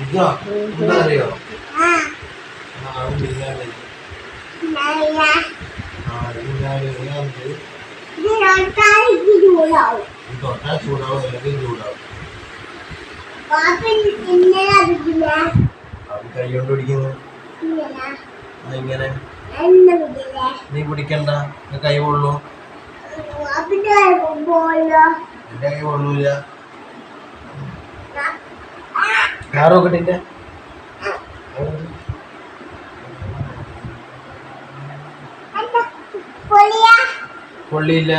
ഇതോ എന്താ അറിയോ രണ്ടായിരത്തി ചൂടാവും. അല്ലെങ്കിൽ ചൂടാവും. കൈ കൊണ്ട് പിടിക്കുന്നു. ഇങ്ങനെ. നീ പിടിക്കണ്ട കൈ കൊള്ളൂ. എന്റെ കൈ കൊള്ളൂല കാറ് നോക്കട്ടെ എന്താ പൊളിയാ. കൊള്ളിയില്ല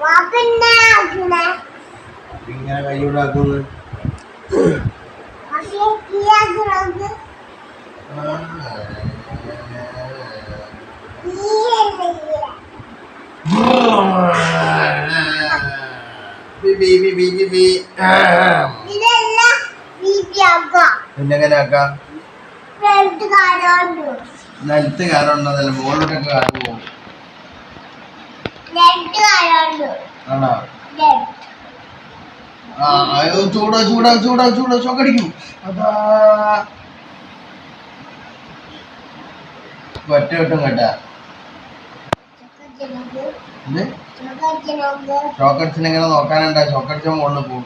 പാപ്പന്നെ ആക്കണേ ഇങ്ങനെ കൈയോടാക്കുന്നത് ബി ബി ബി ബി ബി പിന്നെങ്ങനെ ആക്കാം നിലത്ത് കാറുണ്ടതല്ല മുകളിലോട്ടൊക്കെ കാറ് പോകും. ആണോ? ആ ചൂടാ ചൂടാ ചൂടാ ചൂടാ ചൊക്കടിക്കും അതാ. ഒറ്റ വട്ടം കേട്ടാ. ചോക്കടിച്ചിനെങ്ങനെ നോക്കാനുണ്ടാ. ചോക്കടിച്ച മുകളിൽ പോകും.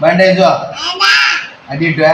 பேண்டேஜோ அடிட்டு